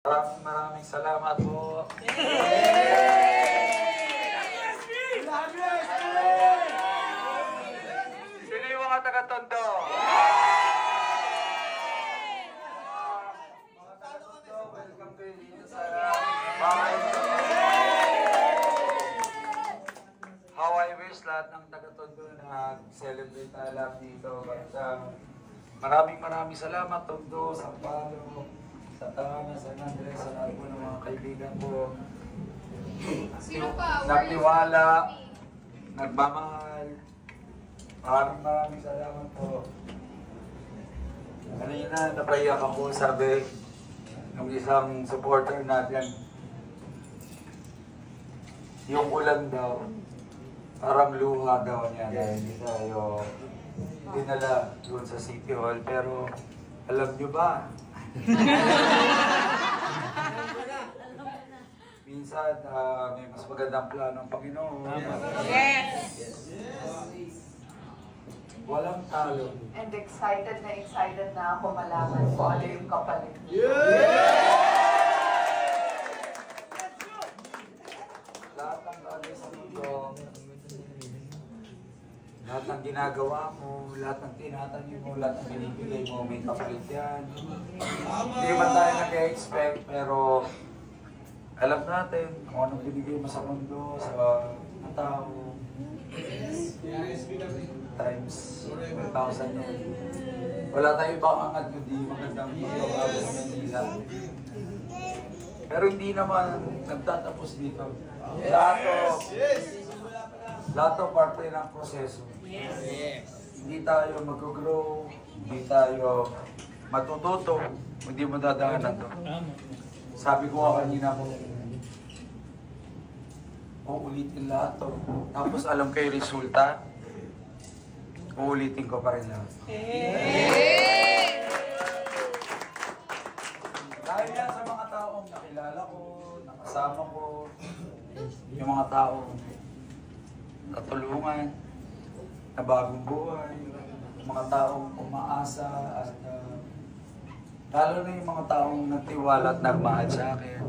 Maraming maraming salamat po. Sino yung mga taga-tondo? Mga taga-tondo, bahay. How I wish lahat ng taga-tondo na celebrate tayo lahat dito. Um, maraming maraming salamat Tondo, sa Palo, sa Tana, sa Andres, sa lahat po ng mga kaibigan ko. Sino pa? Nagtiwala, nagmamahal. Maraming maraming salamat po. Kanina, napaiyak ako, sabi ng isang supporter natin. Yung ulan daw, parang luha daw niya dahil hindi tayo dinala doon sa City Hall. Pero alam niyo ba? Minsan, ah, may mas magandang plano ang Panginoon. Walang talo. And excited na excited na ako malaman kung ano yung kapalit. Lahat ng bagay sa mundo, lahat ng ginagawa mo, lahat ng tinatanim mo, lahat ng binibigay mo, may kapalit yan. Hindi man tayo nag-expect, pero alam natin kung anong binigay mo sa mundo, sa mga tao. Times 1,000 yan. Wala tayong ibang angat kundi magandang ako sa Manila. Pero hindi naman nagtatapos dito. Lahat to, lahat to parte ng proseso. Hindi tayo mag-grow, hindi tayo matututo, hindi mo dadaanan to. Sabi ko nga kanina ko, uulitin lahat to. Tapos alam kayo resulta, uulitin ko pa rin lahat. Dahil yan sa mga taong nakilala ko, nakasama ko, yung mga taong natulungan, na bagong buhay, mga taong umaasa at uh, lalo na yung mga taong nagtiwala at nagmahal sa akin.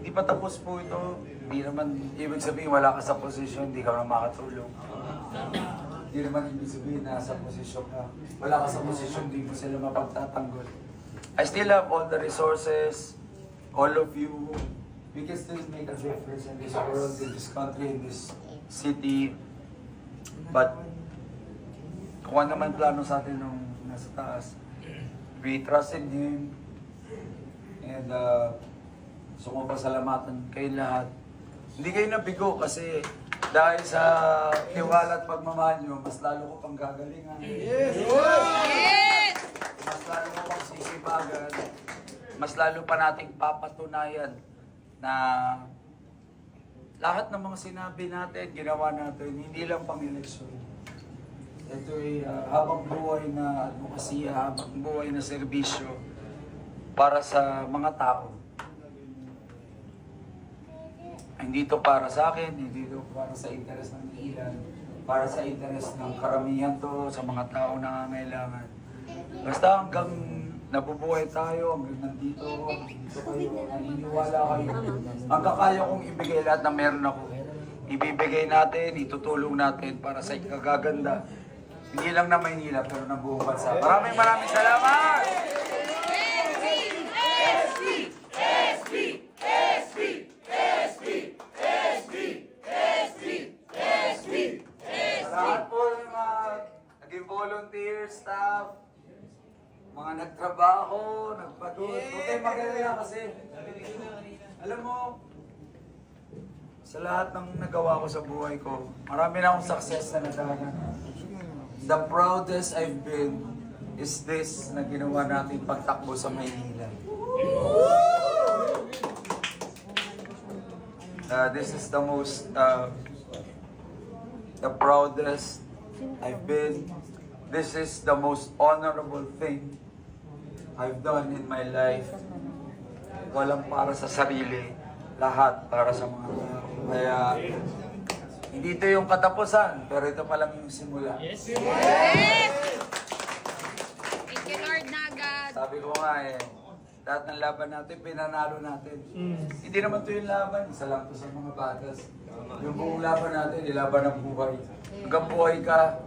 Hindi pa tapos po ito. Hindi naman, ibig sabihin wala ka sa posisyon, hindi ka na makatulong. Hindi naman ibig sabihin na sa posisyon ka. Wala ka sa posisyon, hindi mo sila mapagtatanggol. I still have all the resources, all of you. We can still make a difference in this world, in this country, in this city. But kung ano naman plano sa atin nung nasa taas, we trust in Him. And uh, gusto ko pasalamatan kayo lahat. Hindi kayo nabigo kasi dahil sa tiwala at pagmamahal nyo, mas lalo ko pang gagalingan. Mas lalo ko pang sisipagan. Mas lalo pa nating papatunayan na lahat ng mga sinabi natin, ginawa natin, hindi lang pang eleksyon. Ito ay uh, habang buhay na advokasya, habang buhay na serbisyo para sa mga tao. Hindi ito para sa akin, hindi ito para sa interes ng ilan, para sa interes ng karamihan to, sa mga tao na nangangailangan. Basta hanggang nabubuhay tayo, hanggang nandito, dito kayo, naniniwala kayo. Hanggang kaya kong ibigay lahat na meron ako. Ibibigay natin, itutulong natin para sa ikagaganda. Hindi lang na Maynila, pero ng buong bansa. Maraming maraming salamat! Sa lahat po ng mga naging volunteer, staff, mga nagtrabaho, nagpagod. Huwag kayong magalala kasi, alam mo, sa lahat ng nagawa ko sa buhay ko, marami na akong success na nadaanan. The proudest I've been is this na ginawa natin pagtakbo sa Maynila. Uh, this is the most, uh, the proudest I've been. This is the most honorable thing I've done in my life. Walang para sa sarili, lahat para sa mga tao. Kaya, hindi ito yung katapusan, pero ito pa lang yung simula. Yes! Thank you, Lord Nagat. Sabi ko nga eh, Lahat ng laban natin, pinanalo natin. Hindi naman to yung laban, isa lang to sa mga batas. Yung buong laban natin, ilaban ng buhay. Hanggang buhay ka,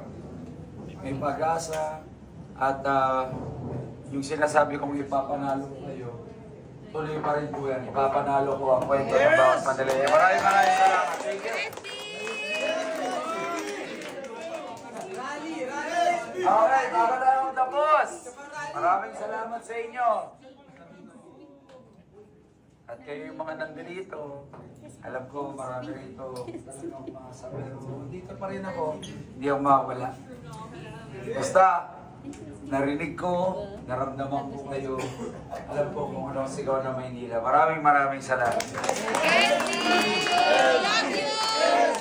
may pag-asa, at ah, yung sinasabi kong ipapanalo ko kayo, tuloy pa rin po yan. Ipapanalo ko ang kwento ng bawat Manila. Maraming maraming salamat. Thank you. Alright, bago tayo tapos. Maraming salamat sa inyo. At kayo yung mga nandito, alam ko marami rito talagang umasa. Pero dito pa rin ako, hindi ako makawala. Basta, narinig ko, naramdaman ko kayo. Alam ko kung ano ang sigaw ng Maynila. Maraming maraming salamat. Love you!